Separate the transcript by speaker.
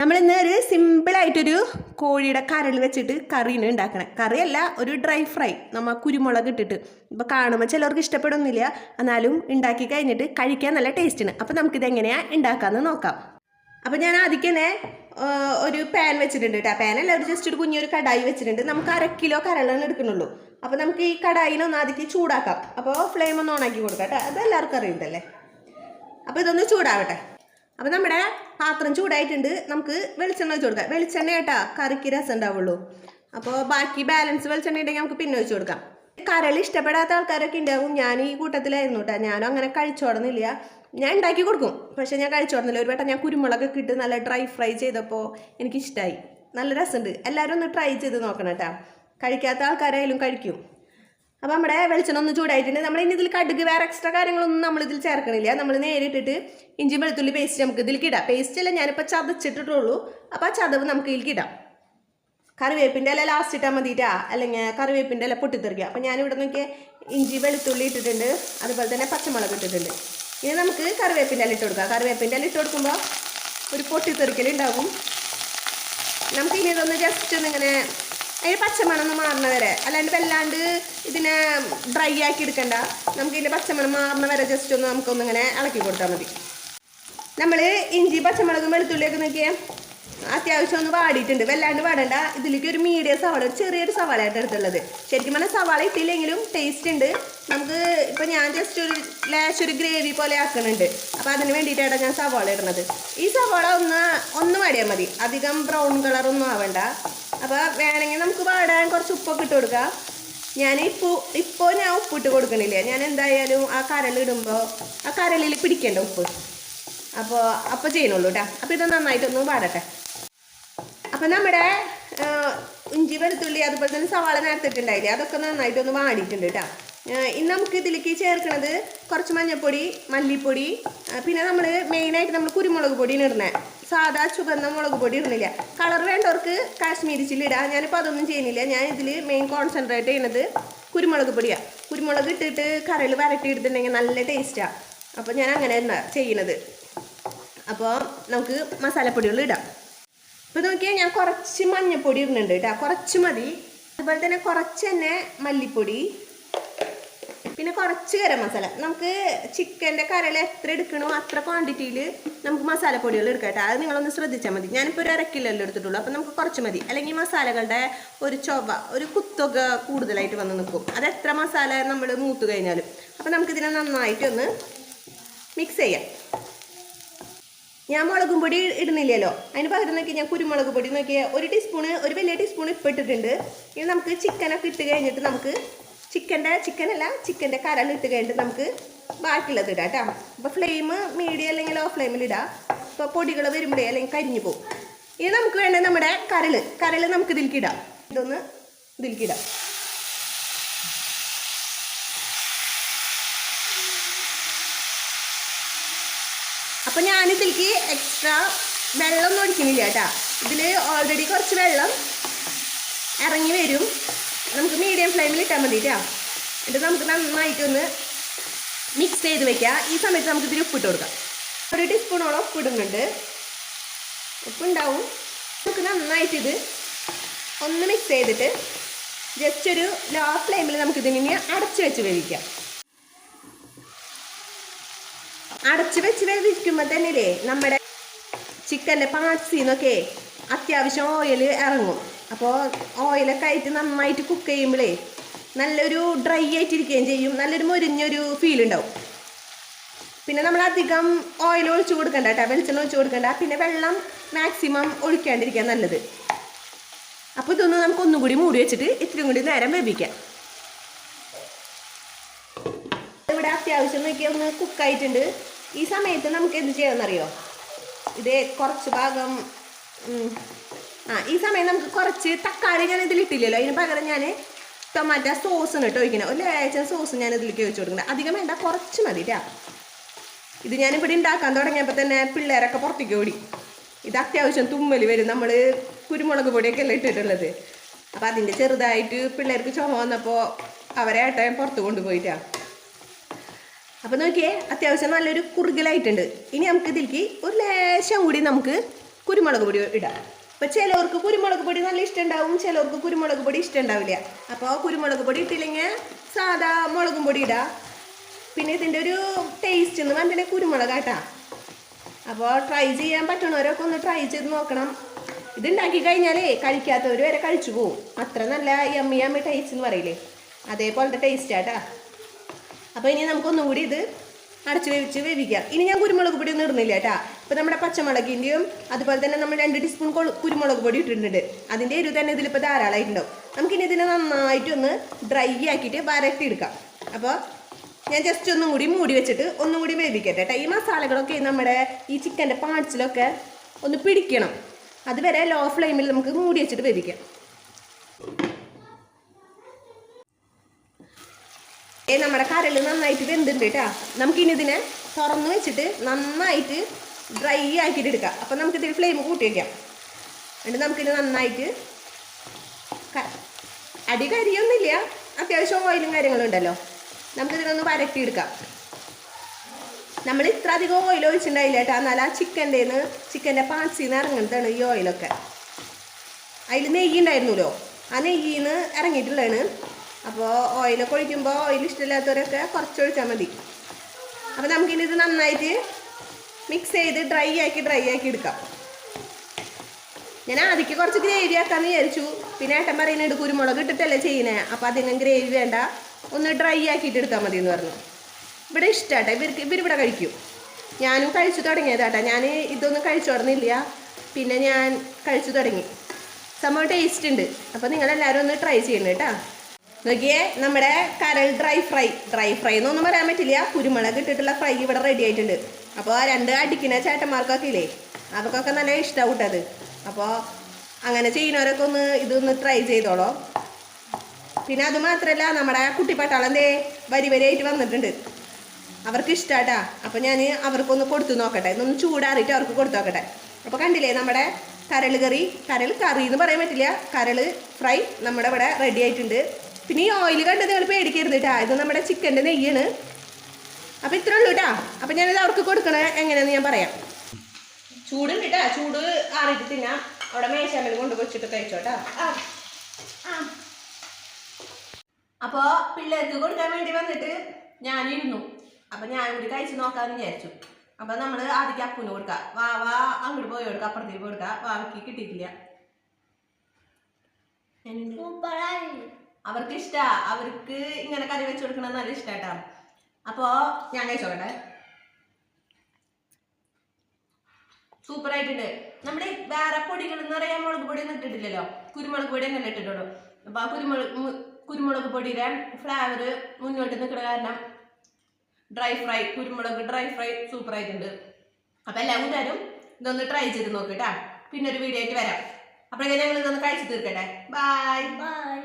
Speaker 1: നമ്മൾ ഇന്ന് ഒരു സിമ്പിളായിട്ടൊരു കോഴിയുടെ കരൾ വെച്ചിട്ട് കറീന് ഉണ്ടാക്കണം. കറിയല്ല ഒരു ഡ്രൈ ഫ്രൈ നമ്മൾ കുരുമുളക് ഇട്ടിട്ട്. ഇപ്പോൾ കാണുമ്പോൾ ചിലർക്ക് ഇഷ്ടപ്പെടുന്നില്ല. എന്നാലും ഉണ്ടാക്കി കഴിഞ്ഞിട്ട് കഴിക്കാൻ നല്ല ടേസ്റ്റാണ് അപ്പോൾ നമുക്കിത് എങ്ങനെയാണ് ഉണ്ടാക്കാമെന്ന് നോക്കാം. അപ്പോൾ ഞാൻ ആദ്യം തന്നെ ഒരു പാൻ വെച്ചിട്ടുണ്ട് കേട്ടോ പാനല്ല ഒരു ജസ്റ്റ് ഒരു കുഞ്ഞൊരു കടായി വെച്ചിട്ടുണ്ട്. നമുക്ക് അര കിലോ കരളാണ് എടുക്കണുള്ളൂ അപ്പോൾ നമുക്ക് ഈ കടായിനെ ഒന്ന് ആദ്യം ചൂടാക്കാം. അപ്പോൾ ഫ്ലെയിം ഒന്ന് ഓണാക്കി കൊടുക്കാം കേട്ടോ അത് എല്ലാവർക്കും അറിയുന്നതല്ലേ അപ്പോൾ ഇതൊന്ന് ചൂടാവട്ടെ. അപ്പോൾ നമ്മുടെ പാത്രം ചൂടായിട്ടുണ്ട്. നമുക്ക് വെളിച്ചെണ്ണ വെച്ച് കൊടുക്കാം. വെളിച്ചെണ്ണ കേട്ടാ കറിക്ക് രസം ഉണ്ടാവുള്ളൂ. അപ്പോൾ ബാക്കി ബാലൻസ് വെളിച്ചെണ്ണ ഉണ്ടെങ്കിൽ നമുക്ക് പിന്നെ വെച്ച് കൊടുക്കാം. കരൾ ഇഷ്ടപ്പെടാത്ത ആൾക്കാരൊക്കെ ഉണ്ടാവും. ഞാൻ ഈ കൂട്ടത്തിലായിരുന്നു കേട്ടോ ഞാനും അങ്ങനെ കഴിച്ചോടുന്നില്ല ഞാൻ ഉണ്ടാക്കി കൊടുക്കും. പക്ഷേ ഞാൻ കഴിച്ചോടുന്നില്ല ഒരു വട്ടം ഞാൻ കുരുമുളകൊക്കെ ഇട്ട് നല്ല ഡ്രൈ ഫ്രൈ ചെയ്തപ്പോൾ എനിക്കിഷ്ടമായി നല്ല രസമുണ്ട്. എല്ലാവരും ഒന്ന് ട്രൈ ചെയ്ത് നോക്കണം കേട്ടോ കഴിക്കാത്ത ആൾക്കാരായാലും കഴിക്കും. അപ്പോൾ നമ്മുടെ വെളിച്ചെണ്ണ ഒന്ന് ചൂടായിട്ടുണ്ട്. നമ്മൾ ഇനി ഇതിൽ കടുക് വേറെ എക്സ്ട്രാ കാര്യങ്ങളൊന്നും നമ്മൾ ഇതിൽ ചേർക്കണില്ല. നമ്മൾ നേരിട്ടിട്ട് ഇഞ്ചി വെളുത്തുള്ളി പേസ്റ്റ് നമുക്ക് ഇതിലേക്ക് ഇടാം. പേസ്റ്റ് അല്ല ഞാനിപ്പോൾ ചതച്ചിട്ടിട്ടുള്ളൂ. അപ്പോൾ ആ ചതവ് നമുക്ക് ഇതിലേക്ക് ഇടാം. കറിവേപ്പിന്റെ ഇല ലാസ്റ്റ് ഇട്ടാൽ മതിയിട്ടാ അല്ലെങ്കിൽ കറിവേപ്പിന്റെ ഇല പൊട്ടിത്തെറിക്കുക അപ്പോൾ ഞാനിവിടെ നോക്കിയ ഇഞ്ചി വെളുത്തുള്ളി ഇട്ടിട്ടുണ്ട്. അതുപോലെ തന്നെ പച്ചമുളക് ഇട്ടിട്ടുണ്ട്. ഇനി നമുക്ക് കറിവേപ്പിന്റെ ഇല ഇട്ട് കൊടുക്കാം. കറിവേപ്പിന്റെ ഇല ഇട്ട് കൊടുക്കുമ്പോൾ ഒരു പൊട്ടിത്തെറിക്കലുണ്ടാകും നമുക്ക് ഇനി ഇതൊന്ന് ജസ്റ്റ് ഒന്ന് ഇങ്ങനെ അതിന് പച്ചമണം ഒന്ന് മാറുന്ന വരെ. അല്ലാണ്ട് വല്ലാണ്ട് ഇതിനെ ഡ്രൈ ആക്കി എടുക്കണ്ട. നമുക്ക് ഇതിന്റെ പച്ചമണം മാറുന്ന വരെ ജസ്റ്റ് ഒന്ന് നമുക്കൊന്ന് ഇങ്ങനെ ഇളക്കി കൊടുത്താൽ മതി. നമ്മൾ ഇഞ്ചി പച്ചമുളകും വെളുത്തുള്ളിയൊക്കെ നോക്കിയാൽ അത്യാവശ്യം ഒന്ന് വാടിയിട്ടുണ്ട്. വല്ലാണ്ട് വാടണ്ട. ഇതിലേക്ക് ഒരു മീഡിയം സവാള ഒരു ചെറിയൊരു സവാളയായിട്ട് എടുത്തുള്ളത്. ശരിക്കും പറഞ്ഞാൽ സവാള ഇട്ടില്ലെങ്കിലും ടേസ്റ്റ് ഉണ്ട്. നമുക്ക് ഇപ്പം ഞാൻ ജസ്റ്റ് ഒരു ലാഷ് ഒരു ഗ്രേവി പോലെ ആക്കുന്നുണ്ട് അപ്പോൾ അതിന് വേണ്ടിയിട്ടാണ് ഞാൻ സവാള ഇടുന്നത്. ഈ സവാള ഒന്ന് ഒന്ന് വാടിയാൽ മതി. അധികം ബ്രൗൺ കളറൊന്നും ആവണ്ട. അപ്പോൾ വേണമെങ്കിൽ നമുക്ക് വാടാൻ കുറച്ച് ഉപ്പൊക്കെ ഇട്ട് കൊടുക്കാം. ഞാൻ ഇപ്പോൾ ഇപ്പോൾ ഞാൻ ഉപ്പിട്ട് കൊടുക്കണില്ല? ഞാൻ എന്തായാലും ആ കരലിടുമ്പോൾ ആ കരലിൽ പിടിക്കണ്ട ഉപ്പ്. അപ്പോൾ അപ്പോൾ ചെയ്യണുള്ളൂ കേട്ടോ അപ്പോൾ ഇത് നന്നായിട്ടൊന്ന് വാടട്ടെ. അപ്പോൾ നമ്മുടെ ഇഞ്ചി വെളുത്തുള്ളി അതുപോലെ തന്നെ സവാള നേരത്തിട്ടുണ്ടായില്ലേ? അതൊക്കെ നന്നായിട്ടൊന്ന് വാടിയിട്ടുണ്ട് കേട്ടോ ഇന്ന് നമുക്ക് ഇതിലേക്ക് ചേർക്കുന്നത് കുറച്ച് മഞ്ഞൾപ്പൊടി മല്ലിപ്പൊടി പിന്നെ നമ്മൾ മെയിനായിട്ട് നമ്മൾ കുരുമുളക് പൊടിയാണ് ഇടുന്നത് സാധാ ചുവന്ന മുളക് പൊടി ഇടുന്നില്ല. കളർ വേണ്ടവർക്ക് കാശ്മീരി ചില്ലി ഇടാം. ഞാനിപ്പോൾ അതൊന്നും ചെയ്യുന്നില്ല. ഞാൻ ഇതിൽ മെയിൻ കോൺസെൻട്രേറ്റ് ചെയ്യുന്നത് കുരുമുളക് പൊടിയാണ് കുരുമുളക് ഇട്ടിട്ട് കറിയിൽ വരട്ടി എടുത്തിട്ടുണ്ടെങ്കിൽ നല്ല ടേസ്റ്റാണ് അപ്പോൾ ഞാൻ അങ്ങനെ തന്നെ ചെയ്യണത് അപ്പോൾ നമുക്ക് മസാലപ്പൊടികൾ ഇടാം. ഇപ്പോൾ നോക്കിയാൽ ഞാൻ കുറച്ച് മഞ്ഞൾപ്പൊടി ഇടുന്നുണ്ട് കേട്ടോ. കുറച്ച് മതി. അതുപോലെ തന്നെ കുറച്ച് തന്നെ മല്ലിപ്പൊടി പിന്നെ കുറച്ച് ഗരം മസാല. നമുക്ക് ചിക്കന്റെ കരൾ എത്ര എടുക്കണോ അത്ര ക്വാണ്ടിറ്റിയിൽ നമുക്ക് മസാലപ്പൊടികൾ എടുക്കാം അത് നിങ്ങളൊന്ന് ശ്രദ്ധിച്ചാൽ മതി. ഞാനിപ്പോൾ ഒരു അരക്കില്ലല്ലോ കിലോല്ലോ എടുത്തിട്ടുള്ളൂ. അപ്പം നമുക്ക് കുറച്ച് മതി. അല്ലെങ്കിൽ മസാലകളുടെ ഒരു ചൊവ ഒരു കുത്തൊക്കെ കൂടുതലായിട്ട് വന്ന് നിൽക്കും. അത് എത്ര മസാല നമ്മൾ മൂത്ത് കഴിഞ്ഞാലും. അപ്പം നമുക്കിതിനെ നന്നായിട്ടൊന്ന് മിക്സ് ചെയ്യാം. ഞാൻ മുളകും പൊടി ഇടുന്നില്ലല്ലോ. അതിന് പകരം നോക്കി ഞാൻ കുരുമുളക് പൊടി നോക്കിയാൽ ഒരു ടീസ്പൂണ് ഒരു വലിയ ടീസ്പൂൺ ഇപ്പം ഇട്ടിട്ടുണ്ട്. ഇനി നമുക്ക് ചിക്കനൊക്കെ ഇട്ട് കഴിഞ്ഞിട്ട് നമുക്ക് ചിക്കന്റെ ചിക്കനല്ല ചിക്കന്റെ കരൾ ഇട്ട് കഴിഞ്ഞിട്ട് നമുക്ക് ബാക്കിയുള്ളത് ഇടാം കേട്ടോ. അപ്പോൾ ഫ്ലെയിം മീഡിയം അല്ലെങ്കിൽ ലോ ഫ്ലെയിമിൽ ഇടാം. ഇപ്പോൾ പൊടികൾ വരുമ്പോഴേ അല്ലെങ്കിൽ കരിഞ്ഞു പോകും. ഇനി നമുക്ക് വേണ്ടത് നമ്മുടെ കരൾ കരൾ നമുക്ക് ഇതിൽക്കിടാം ഇതൊന്ന് ഇതിൽക്കിടാം ഇടാം. അപ്പോൾ ഞാനിതിലേക്ക് എക്സ്ട്രാ വെള്ളമൊന്നും ഒഴിക്കുന്നില്ല കേട്ടോ. ഇതിൽ ഓൾറെഡി കുറച്ച് വെള്ളം ഇറങ്ങി വരും. നമുക്ക് മീഡിയം ഫ്ലെയിമിൽ ഇട്ടാൽ മതിട്ടാ എന്നിട്ട് നമുക്ക് നന്നായിട്ടൊന്ന് മിക്സ് ചെയ്ത് വെക്കാം. ഈ സമയത്ത് നമുക്ക് ഇതിൽ ഉപ്പിട്ട് കൊടുക്കാം. ഒരു ടീസ്പൂണോളം ഉപ്പിടുന്നുണ്ട് ഉപ്പുണ്ടാവും. നമുക്ക് നന്നായിട്ടിത് ഒന്ന് മിക്സ് ചെയ്തിട്ട് ജസ്റ്റ് ഒരു ലോ ഫ്ലെയിമിൽ നമുക്ക് ഇനി അടച്ച് വെച്ച് വേവിക്കാം. അടച്ച് വെച്ച് വേവിക്കുമ്പോൾ തന്നെ നമ്മുടെ ചിക്കന്റെ പാർട്സിന്നൊക്കെ അത്യാവശ്യം ഓയിൽ ഇറങ്ങും. അപ്പോൾ ഓയിലൊക്കെ ആയിട്ട് നന്നായിട്ട് കുക്ക് ചെയ്യുമ്പോഴേ നല്ലൊരു ഡ്രൈ ആയിട്ടിരിക്കുകയും ചെയ്യും. നല്ലൊരു മുരിഞ്ഞൊരു ഫീൽ ഉണ്ടാവും. പിന്നെ നമ്മൾ അധികം ഓയിൽ ഒഴിച്ചു കൊടുക്കണ്ട കേട്ടോ. വെളിച്ചെണ്ണ ഒഴിച്ചു കൊടുക്കണ്ട. പിന്നെ വെള്ളം മാക്സിമം ഒഴിക്കാണ്ടിരിക്കാൻ നല്ലത്. അപ്പോൾ ഇതൊന്ന് നമുക്ക് ഒന്നും കൂടി മൂടി വെച്ചിട്ട് ഇത്തിരി കൂടി നേരം വേവിക്കാം. ഇവിടെ അത്യാവശ്യം നോക്കി ഒന്ന് കുക്കായിട്ടുണ്ട് ഈ സമയത്ത് നമുക്ക് എന്ത് ചെയ്യാമെന്നറിയോ ഇത് കുറച്ച് ഭാഗം ആ ഈ സമയം നമുക്ക് കുറച്ച് തക്കാളി ഞാൻ ഇതിലിട്ടില്ലല്ലോ അതിന് പകരം ഞാൻ ടൊമാറ്റോ സോസ് ഇട്ട് ഒഴിക്കുന്നത് ഒരു ലേശം സോസ് ഞാൻ ഇതിലേക്ക് ഒഴിച്ചു കൊടുക്കുന്നത് അധികം വേണ്ട കുറച്ച് മതി ട്ടാ. ഇത് ഞാനിവിടെ ഉണ്ടാക്കാൻ തുടങ്ങിയപ്പോൾ തന്നെ പിള്ളേരൊക്കെ പുറത്തേക്ക് ഓടി. ഇത് അത്യാവശ്യം തുമ്മൽ വരും. നമ്മൾ കുരുമുളക് പൊടിയൊക്കെ അല്ലേ ഇട്ടിട്ടുള്ളത്. അപ്പോൾ അതിന്റെ ചെറുതായിട്ട് പിള്ളേർക്ക് ചുമ വന്നപ്പോൾ അവരെ ഏട്ടൻ പുറത്ത് കൊണ്ടുപോയിട്ടാണ് അപ്പോൾ നോക്കിയേ അത്യാവശ്യം നല്ലൊരു കുറുകലായിട്ടുണ്ട്. ഇനി നമുക്ക് ഇതിലേക്ക് ഒരു ലേശം കൂടി നമുക്ക് കുരുമുളക് പൊടി ഇടാം. അപ്പോൾ ചിലവർക്ക് കുരുമുളക് പൊടി നല്ല ഇഷ്ടം ഉണ്ടാവും ചിലവർക്ക് കുരുമുളക് പൊടി ഇഷ്ടം ഉണ്ടാവില്ല അപ്പോൾ കുരുമുളക് പൊടി ഇട്ടില്ലെങ്കിൽ സാധാ മുളകും പൊടി ഇടാം. പിന്നെ ഇതിന്റെ ഒരു ടേസ്റ്റ് എന്ന് പറഞ്ഞാൽ കുരുമുളകാട്ടാ അപ്പോൾ ട്രൈ ചെയ്യാൻ പറ്റണവരൊക്കെ ഒന്ന് ട്രൈ ചെയ്ത് നോക്കണം. ഇത് ഉണ്ടാക്കി കഴിഞ്ഞാലേ കഴിക്കാത്തവർ വരെ കഴിച്ചു പോവും. അത്ര നല്ല യമ്മി യമ്മി ടേസ്റ്റ് എന്ന് പറയില്ലേ? അതേപോലത്തെ ടേസ്റ്റ് ആട്ടാ. അപ്പോൾ ഇനി നമുക്കൊന്നും കൂടി ഇത് അടച്ച് വേവിച്ച് വേവിക്കാം ഇനി ഞാൻ കുരുമുളക് പൊടി ഒന്നും ഇടുന്നില്ല കേട്ടാ. ഇപ്പോൾ നമ്മുടെ പച്ചമുളകിന്റെയും അതുപോലെ തന്നെ നമ്മൾ രണ്ട് ടീസ്പൂൺ കുരുമുളക് പൊടി ഇട്ടിട്ടുണ്ട്. അതിന്റെ എരിവ് തന്നെ ഇതിലിപ്പോൾ ധാരാളമായിട്ടുണ്ടാവും. നമുക്കിനി ഇതിനെ നന്നായിട്ടൊന്ന് ഡ്രൈ ആക്കിയിട്ട് വരട്ടിയെടുക്കാം. അപ്പോൾ ഞാൻ ജസ്റ്റ് ഒന്നും കൂടി മൂടി വെച്ചിട്ട് ഒന്നും കൂടി വേവിക്കട്ടെ കേട്ടോ. ഈ മസാലകളൊക്കെ നമ്മുടെ ഈ ചിക്കന്റെ പാർട്സിലൊക്കെ ഒന്ന് പിടിക്കണം. അതുവരെ ലോ ഫ്ലെയിമിൽ നമുക്ക് മൂടി വെച്ചിട്ട് വേവിക്കാം. നമ്മുടെ കരൽ നന്നായിട്ട് വെന്തുണ്ട് കേട്ടോ. നമുക്കിനി ഇതിനെ തുറന്ന് വെച്ചിട്ട് നന്നായിട്ട് ഡ്രൈ ആക്കിയിട്ട് എടുക്കാം. അപ്പം നമുക്കിതിൽ ഫ്ലെയിം കൂട്ടി വയ്ക്കാം എന്നിട്ട് നമുക്കിത് നന്നായിട്ട് അടി കരിയൊന്നുമില്ല. അത്യാവശ്യം ഓയിലും കാര്യങ്ങളും ഉണ്ടല്ലോ. നമുക്കിതിനൊന്ന് വരട്ടിയെടുക്കാം. നമ്മൾ ഇത്ര അധികം ഓയിൽ ഒഴിച്ചിട്ടുണ്ടായില്ല കേട്ടോ. എന്നാൽ ആ ചിക്കന്റെ ചിക്കന്റെ പാൻസിൽ നിന്ന് ഇറങ്ങുന്നതാണ് ഈ ഓയിലൊക്കെ അതിൽ നെയ്യ് ഉണ്ടായിരുന്നല്ലോ. ആ നെയ്യിൽ നിന്ന് ഇറങ്ങിയിട്ടുള്ളതാണ്. അപ്പോൾ ഓയിലൊക്കെ ഒഴിക്കുമ്പോൾ ഓയിൽ ഇഷ്ടമില്ലാത്തവരൊക്കെ കുറച്ച് ഒഴിച്ചാൽ മതി. അപ്പോൾ നമുക്കിനി ഇത് നന്നായിട്ട് മിക്സ് ചെയ്ത് ഡ്രൈ ആക്കി ഡ്രൈ ആക്കി എടുക്കാം. ഞാൻ ആദ്യം കുറച്ച് ഗ്രേവി ആക്കാമെന്ന് വിചാരിച്ചു. പിന്നെ ഏട്ടൻ പറയുന്നുണ്ട് കുരുമുളക് ഇട്ടിട്ടല്ലേ ചെയ്യണേ? അപ്പോൾ അതിനും ഗ്രേവി വേണ്ട. ഒന്ന് ഡ്രൈ ആക്കിയിട്ട് എടുത്താൽ മതി എന്ന് പറഞ്ഞു. ഇവിടെ ഇഷ്ടമാട്ടെ ഇവർക്ക് ഇവരിവിടെ കഴിക്കും. ഞാനും കഴിച്ചു തുടങ്ങിയതാട്ടെ. ഞാൻ ഇതൊന്നും കഴിച്ചു തുടങ്ങില്ല പിന്നെ ഞാൻ കഴിച്ചു തുടങ്ങി. സംഭവം ടേസ്റ്റ് ഉണ്ട്. അപ്പോൾ നിങ്ങളെല്ലാവരും ഒന്ന് ട്രൈ ചെയ്യണം കേട്ടോ നോക്കിയേ നമ്മുടെ കരൾ ഡ്രൈ ഫ്രൈ ഡ്രൈ ഫ്രൈ എന്നൊന്നും പറയാൻ പറ്റില്ല. കുരുമുളക് ഇട്ടിട്ടുള്ള ഫ്രൈ ഇവിടെ റെഡി ആയിട്ടുണ്ട്. അപ്പോൾ ആ രണ്ട് അടിക്കുന്ന ചേട്ടന്മാർക്കൊക്കെ ഇല്ലേ? അവർക്കൊക്കെ നല്ല ഇഷ്ടമാവും കൂട്ടത്. അപ്പോൾ അങ്ങനെ ചെയ്യുന്നവരൊക്കെ ഒന്ന് ഇതൊന്ന് ട്രൈ ചെയ്തോളോ. പിന്നെ അത് മാത്രമല്ല നമ്മുടെ കുട്ടിപ്പട്ടാളം ദേ വരി വരിയായിട്ട് വന്നിട്ടുണ്ട്. അവർക്ക് ഇഷ്ടാട്ടാ. അപ്പം ഞാൻ അവർക്കൊന്ന് കൊടുത്തു നോക്കട്ടെ. ഇതൊന്ന് ചൂടാറിയിട്ട് അവർക്ക് കൊടുത്തു നോക്കട്ടെ. അപ്പോൾ കണ്ടില്ലേ നമ്മുടെ കരൾ കറി? കരൾ കറി എന്ന് പറയാൻ പറ്റില്ല. കരൾ ഫ്രൈ നമ്മുടെ ഇവിടെ റെഡി ആയിട്ടുണ്ട്. പിന്നെ ഈ ഓയിൽ കണ്ട് നിങ്ങൾ പേടിക്കരുത് കേട്ടാ ഇത് നമ്മുടെ ചിക്കന്റെ നെയ്യാണ്. അപ്പം ഇത്രേ ഉള്ളൂ കേട്ടാ അപ്പം ഞാനിത് അവർക്ക് കൊടുക്കണേ എങ്ങനെയാണെന്ന് ഞാൻ പറയാം. ചൂടുണ്ട് കേട്ടോ ചൂട് ആറിയിട്ട് തിന്നാം. അവിടെ മേശാമൽ കൊണ്ട് വെച്ചിട്ട് കഴിച്ചോട്ടാ. അപ്പോൾ പിള്ളേർക്ക് കൊടുക്കാൻ വേണ്ടി വന്നിട്ട് ഞാനിരുന്നു. അപ്പം ഞാൻ കൂടി കഴിച്ച് നോക്കാമെന്ന് വിചാരിച്ചു. അപ്പം നമ്മൾ ആദ്യം അപ്പുന് കൊടുക്കാം. വാ അങ്ങോട്ട് പോയി കൊടുക്കുക അപ്പുറത്തേക്ക് കൊടുക്കുക വാവയ്ക്ക് കിട്ടിയിട്ടില്ല? അവർക്ക് ഇഷ്ടാ അവർക്ക് ഇങ്ങനെ കറി വെച്ച് കൊടുക്കണം നല്ല ഇഷ്ടാട്ടാ. അപ്പോ ഞാൻ കഴിച്ചോട്ടെ സൂപ്പർ ആയിട്ടുണ്ട് നമ്മുടെ വേറെ പൊടികൾ എന്ന് പറയാൻ മുളക് പൊടി ഒന്നും ഇട്ടിട്ടില്ലല്ലോ. കുരുമുളക് പൊടി അങ്ങനെ ഇട്ടിട്ടുള്ളൂ. അപ്പൊ ആ കുരുമുളക് കുരുമുളക് പൊടിയുടെ ഫ്ലേവർ മുന്നോട്ട് നിൽക്കുന്ന കാരണം ഡ്രൈ ഫ്രൈ കുരുമുളക് ഡ്രൈ ഫ്രൈ സൂപ്പർ ആയിട്ടുണ്ട് അപ്പൊ എല്ലാവരും ഇതൊന്ന് ട്രൈ ചെയ്ത് നോക്കിട്ടാ പിന്നെ ഒരു വീഡിയോ ആയിട്ട് വരാം. അപ്പോഴേക്കും ഞങ്ങൾ ഇതൊന്ന് കഴിച്ചു തീർക്കട്ടെ. Bye
Speaker 2: Bye.